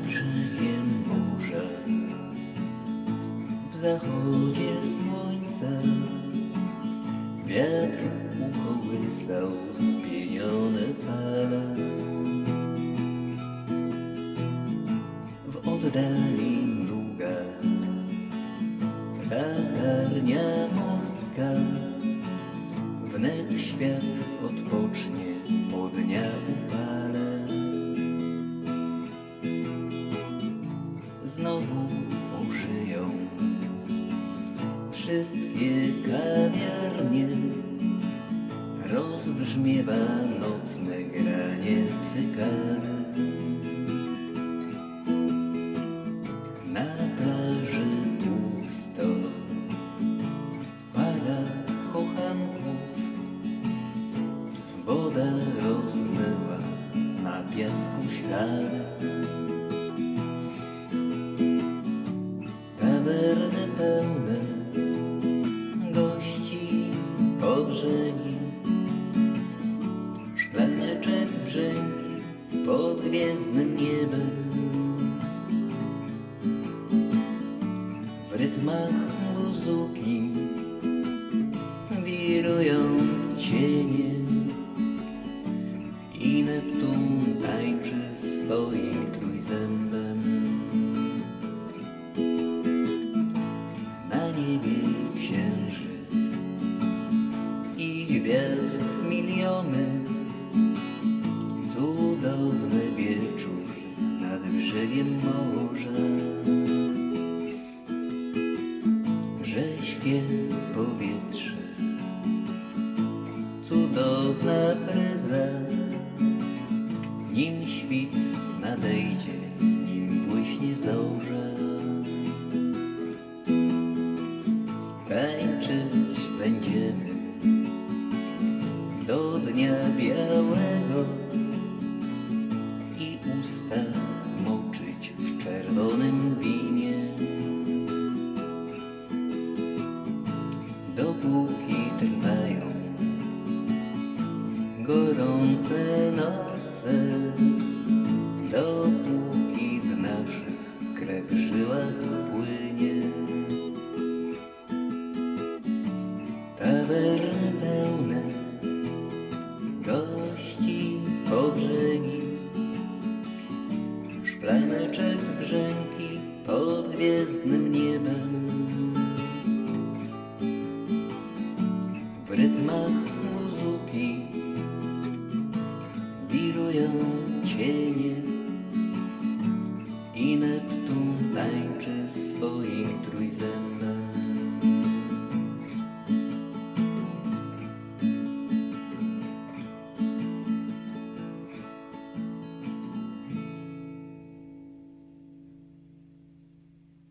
brzegiem morza W zachodzie słońca Wiatr ukołysał spienione fale W oddali mruga Latarnia morska. Wnet świat odpocznie po dniach upale wszystkie kawiarnie, rozbrzmiewa nocne granie cygara. Na plaży pusto pada kochanków, woda rozmyła na piasku ślady. Brzegi, szklaneczek brzęki pod gwiezdnym niebem. W rytmach muzyki wirują cienie i Neptun tańczy swoim trójzębem. Na niebie księżyc gwiazd miliony. Cudowny wieczór nad brzegiem morza. Rześkie powietrze, cudowna bryza. Nim świt nadejdzie, do dnia białego i usta moczyć w czerwonym winie. Dopóki trwają gorące noce, dopóki w naszych krew żyłach brzęki pod gwiezdnym niebem. W rytmach muzyki wirują cienie i Neptun tańczy swoim trójzębem.